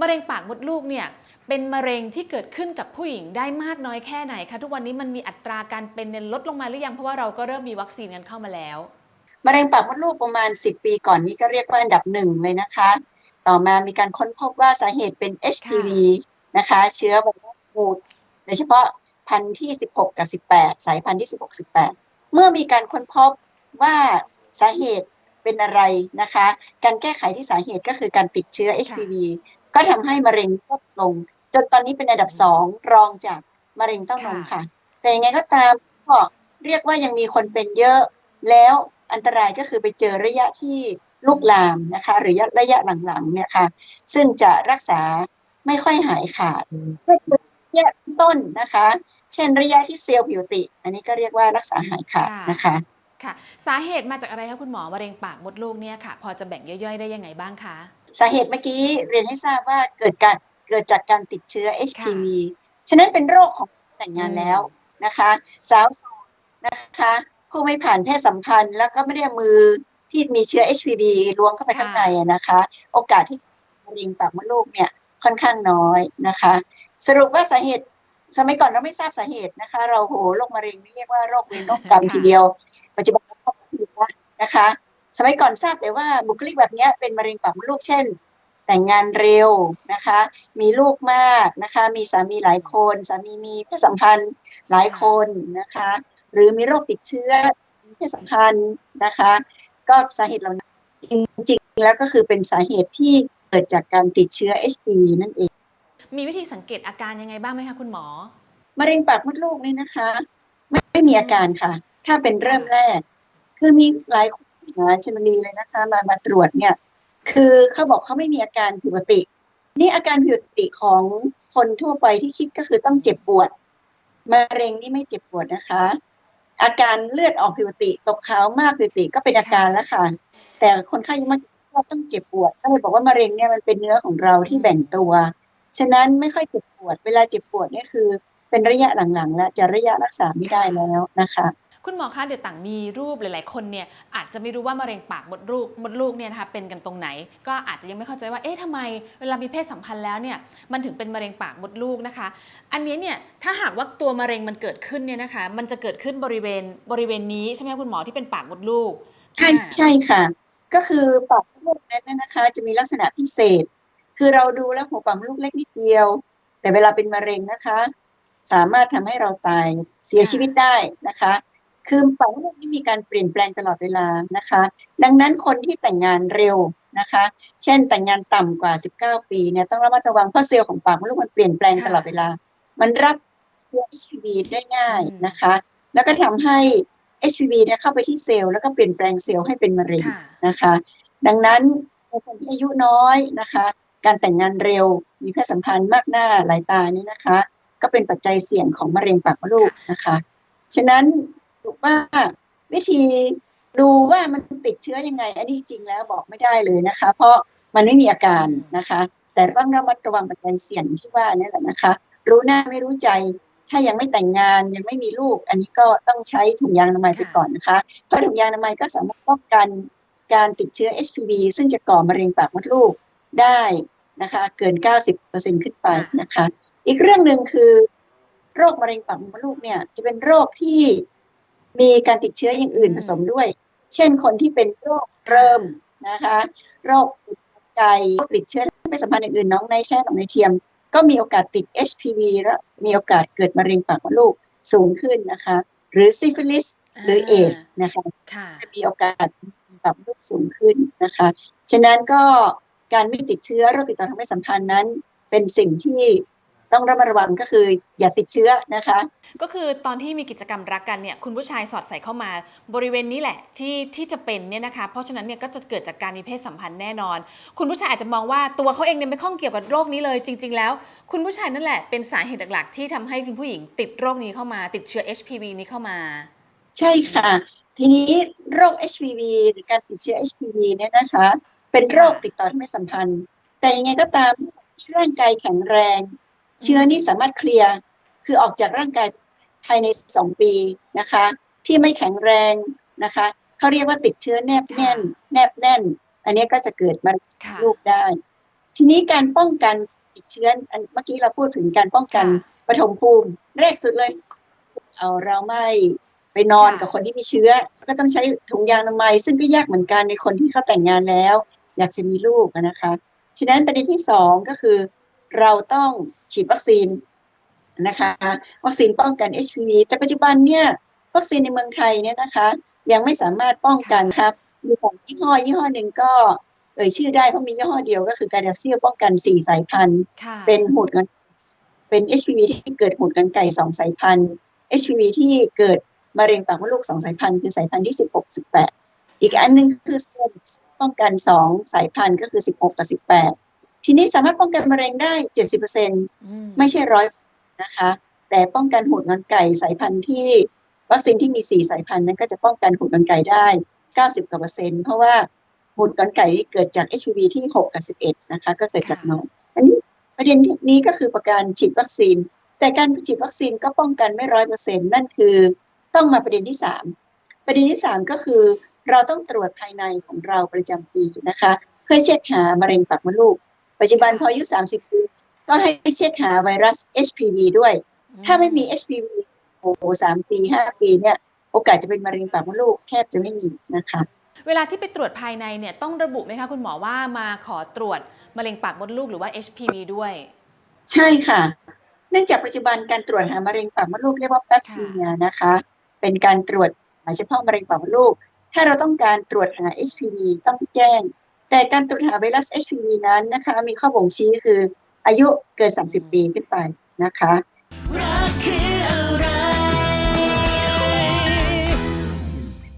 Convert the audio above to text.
มะเร็งปากมดลูกเนี่ยเป็นมะเร็งที่เกิดขึ้นกับผู้หญิงได้มากน้อยแค่ไหนคะทุกวันนี้มันมีอัตราการเป็นลดลงมาหรือยังเพราะว่าเราก็เริ่มมีวัคซีนกันเข้ามาแล้วมะเร็งปากมดลูกประมาณ 10 ปีก่อนนี้ก็เรียกว่าอันดับหนึ่งเลยนะคะ ต่อมามีการค้นพบว่าสาเหตุเป็น HPV นะคะ เชื้อไวรัสงูดโดยเฉพาะพันธุ์ที่ 16 กับ 18 สายพันธุ์ที่ 16 18 เมื่อมีการค้นพบว่าสาเหตุเป็นอะไรนะคะ การแก้ไขที่สาเหตุก็คือการติดเชื้อ HPV ก็ทำให้มะเร็งลดลง จนตอนนี้เป็นอันดับสองรองจากมะเร็งเต้านมค่ะ แต่ยังไงก็ตามก็เรียกว่ายังมีคนเป็นเยอะแล้วอันตรายก็คือไปเจอระยะที่ลุกลามนะคะ หรือระยะหลังๆเนี่ยค่ะ ซึ่งจะรักษาไม่ค่อยหายขาดก็คือระยะต้นนะคะ เช่นระยะที่เซลล์ผิวติ อันนี้ก็เรียกว่ารักษาหายขาดนะคะค่ะ สาเหตุมาจากอะไรคะคุณหมอมะเร็งปากมดลูกเนี่ยค่ะ พอจะแบ่งย่อยๆ ได้ยังไงบ้างคะ สาเหตุเมื่อกี้เรียนให้ทราบว่าเกิดการเกิดจากการติดเชื้อ HPV ฉะนั้นเป็นโรคของแต่งงานแล้วนะคะ สาวโสดนะคะ ผู้ไม่ผ่านเพศสัมพันธ์ แล้วก็ไม่ได้เอามือที่มีเชื้อ HPV ล้วงเข้าไปข้างในอะนะคะ โอกาสที่มะเร็งปากมดลูกเนี่ยค่อนข้างน้อยนะคะ สรุปว่าสาเหตุสมัยก่อนเราไม่ทราบสาเหตุนะคะ เราโหโรคมะเร็งนี่เรียกว่าโรคเวรโรคกรรมทีเดียว ปัจจุบันเราพบแล้วนะคะ สมัยก่อนทราบแต่ว่าบุคลิกแบบเนี้ยเป็นมะเร็งปากมดลูกเช่น แต่งงานเร็วนะคะ มีลูกมากนะคะ มีสามีหลายคนสามีมีเพศสัมพันธ์หลายคนนะคะ หรือมีโรคติดเชื้อมีเพศสัมพันธ์นะคะ ก็สาเหตุเหล่านั้นจริงๆแล้วก็คือเป็นสาเหตุที่เกิดจากการติดเชื้อ HPV นั่นเอง มีวิธีสังเกตอาการยังไงบ้างไหมคะคุณหมอ มะเร็งปากมดลูกนี่นะคะ ไม่ไม่มีอาการค่ะ ถ้าเป็นเริ่มแรก คือมีหลายคน หาชนนีเลยนะคะ มามาตรวจเนี่ย คือเขาบอกเขาไม่มีอาการผิดปกติ นี่อาการผิดปกติของคนทั่วไปที่คิดก็คือต้องเจ็บปวดมะเร็งนี่ไม่เจ็บปวดนะคะ อาการเลือดออกผิดปกติตกขาวมากผิดปกติก็เป็นอาการแล้วค่ะ แต่คนไข้ยังไม่ต้องเจ็บปวดก็เลยบอกว่ามะเร็งเนี่ยมันเป็นเนื้อของเราที่แบ่งตัวฉะนั้นไม่ค่อยเจ็บปวด เวลาเจ็บปวดนี่คือ เป็นระยะหลังๆ แล้วจะระยะรักษาไม่ได้แล้วนะคะ คุณหมอคะเดี๋ยวต่างมีรูปหลาย ๆ คนเนี่ยอาจจะไม่รู้ว่ามะเร็งปากมดลูกมดลูกเนี่ยนะคะเป็นกันตรงไหน ก็อาจจะยังไม่เข้าใจว่าเอ๊ะทำไมเวลามีเพศสัมพันธ์แล้วเนี่ยมันถึงเป็นมะเร็งปากมดลูกนะคะ อันนี้เนี่ยถ้าหากว่าตัวมะเร็งมันเกิดขึ้นเนี่ยนะคะ มันจะเกิดขึ้นบริเวณบริเวณนี้ใช่ไหมคะคุณหมอที่เป็นปากมดลูก ใช่ใช่ค่ะ ก็คือปากมดลูกนั้นนะนะคะ จะมีลักษณะพิเศษ คือเราดูแล้วหัวปากมดลูกเล็กนิดเดียว แต่เวลาเป็นมะเร็งนะคะ สามารถทำให้เราตายเสียชีวิตได้นะคะ คือปากมดลูกนี่มีการเปลี่ยนแปลงตลอดเวลานะคะ ดังนั้นคนที่แต่งงานเร็วนะคะ เช่นแต่งงานต่ำกว่า 19 ปีเนี่ยต้องระมัดระวังเพราะเซลล์ของปากมดลูกมันเปลี่ยนแปลงตลอดเวลา มันรับเชื้อ HPV ได้ง่ายนะคะ แล้วก็ทำให้ HPV เนี่ยเข้าไปที่เซลล์แล้วก็เปลี่ยนแปลงเซลล์ให้เป็นมะเร็งค่ะนะคะ ดังนั้นในคนที่อายุน้อยนะคะ การแต่งงานเร็วมีเพศสัมพันธ์มากหน้าหลายตานี่นะคะ ก็เป็นปัจจัยเสี่ยงของมะเร็งปากมดลูกนะคะ ฉะนั้น ถูกว่าวิธีดูว่ามันติดเชื้อยังไง อันนี้จริงแล้วบอกไม่ได้เลยนะคะ เพราะมันไม่มีอาการนะคะ แต่ต้องระมัดระวังปัจจัยเสี่ยงที่ว่านี่แหละนะคะ รู้หน้าไม่รู้ใจ ถ้ายังไม่แต่งงานยังไม่มีลูก อันนี้ก็ต้องใช้ถุงยางอนามัยไปก่อนนะคะเพราะถุงยางอนามัยก็สามารถป้องกันการติดเชื้อ HPV ซึ่งจะก่อมะเร็งปากมดลูกได้นะคะ เกิน 90%ขึ้นไปนะคะ อีกเรื่องหนึ่งคือ โรคมะเร็งปากมดลูกเนี่ยจะเป็นโรคที่ มีการติดเชื้ออย่างอื่นผสมด้วย เช่นคนที่เป็นโรคเริ่มนะคะ โรคติดไก่ติดเชื้อไปสัมพันธ์อื่นๆน้องในแท้น้องในเทียม ก็มีโอกาสติด HPV และมีโอกาสเกิดมะเร็งปากมดลูกสูงขึ้นนะคะ หรือซิฟิลิสหรือเอสนะคะค่ะจะมีโอกาสปรับลูกสูงขึ้นนะคะ ฉะนั้นก็การไม่ติดเชื้อโรคติดต่อทางเพศสัมพันธ์นั้น เป็นสิ่งที่ ต้องระมัดระวังก็คืออย่าติดเชื้อนะคะ ก็คือตอนที่มีกิจกรรมรักกันเนี่ยคุณผู้ชายสอดใส่เข้ามา บริเวณนี้แหละที่ที่จะเป็นเนี่ยนะคะ เพราะฉะนั้นเนี่ยก็จะเกิดจากการมีเพศสัมพันธ์แน่นอน คุณผู้ชายอาจจะมองว่าตัวเขาเองเนี่ยไม่ข้องเกี่ยวกับโรคนี้เลยจริง ๆ แล้ว คุณผู้ชายนั่นแหละเป็นสาเหตุหลักๆ ที่ทำให้คุณผู้หญิงติดโรคนี้เข้ามา ติดเชื้อ HPV นี้เข้ามา ใช่ค่ะ ทีนี้โรค HPV หรือการติดเชื้อ HPV เนี่ยนะคะ เป็นโรคติดต่อทางเพศสัมพันธ์ แต่ยังไงก็ตามที่ร่างกายแข็งแรง เชื้อนี้สามารถเคลียร์คือออกจากร่างกายภายในสองปีนะคะ ที่ไม่แข็งแรงนะคะเขาเรียกว่าติดเชื้อแนบแน่น แนบแน่น อันนี้ก็จะเกิดมาค่ะลูกได้ ทีนี้การป้องกันติดเชื้ออันเมื่อกี้เราพูดถึงการป้องกันค่ะปฐมภูมิแรกสุดเลย เอาเราไม่ไปนอนค่ะกับคนที่มีเชื้อ ก็ต้องใช้ถุงยางอนามัย ซึ่งก็ยากเหมือนกันในคนที่เขาแต่งงานแล้ว อยากจะมีลูกอะนะคะ ฉะนั้นประเด็นที่สองก็คือ เราต้อง ฉีดวัคซีนนะคะวัคซีนป้องกัน HPV แต่ปัจจุบันเนี่ยวัคซีนในเมืองไทยเนี่ยนะคะ ยังไม่สามารถป้องกันครับมีของยี่ห้อยี่ห้อหนึ่งก็เอ่ยชื่อได้เพราะมียี่ห้อเดียวก็คือการเซียป้องกันสี่สายพันธุ์ค่ะเป็นหูดกันเป็น HPV ที่เกิดหูดกันไก่สองสายพันธุ์ HPV ที่เกิดมะเร็งปากมดลูกสองสายพันธุ์คือสายพันธุ์ที่สิบหกสิบแปดอีกอันหนึงคือป้องกันสองสายพันธุ์ก็คือสิบหกกับสิบแปด ทีนี้สามารถป้องกันมะเร็งได้เจ็ดสิบเปอร์เซ็นอืมไม่ใช่ร้อยนะคะ แต่ป้องกันหูดงอนไก่สายพันธุ์ที่วัคซีนที่มีสี่สายพันธุ์นั้นก็จะป้องกันหูดงอนไก่ได้เก้าสิบกว่าเปอร์เซ็นต์เพราะว่าหูดงอนไก่เกิดจาก HPV ที่หกกับสิบเอ็ดนะคะ ก็เกิดจากนอนอันนี้ประเด็นนี้ก็คือประการฉีดวัคซีน แต่การฉีดวัคซีนก็ป้องกันไม่ร้อยเปอร์เซ็นต์นั่นคือต้องมาประเด็นที่สามประเด็นที่สามก็คือ เราต้องตรวจภายในของเราประจำปีนะคะ เพื่อเช็คหามะเร็งปากมดลูก ปัจจุบันพออายุ 30 ปีก็ให้เช็คหาไวรัส HPV ด้วย ถ้าไม่มี HPV โอ้โหสามปีห้าปีเนี่ยโอกาสจะเป็นมะเร็งปากมดลูกแทบจะไม่มีนะคะ เวลาที่ไปตรวจภายในเนี่ยต้องระบุไหมคะคุณหมอว่ามาขอตรวจมะเร็งปากมดลูกหรือว่า HPV ด้วย ใช่ค่ะ เนื่องจากปัจจุบันการตรวจหามะเร็งปากมดลูกเรียกว่าแป๊บซีเนียนะคะ เป็นการตรวจหาเฉพาะมะเร็งปากมดลูก ถ้าเราต้องการตรวจหา HPV ต้องแจ้ง แต่การตรวจหาไวรัส HPV นั้นนะคะ มีข้อบ่งชี้คืออายุเกิน 30 ปีขึ้นไปนะคะ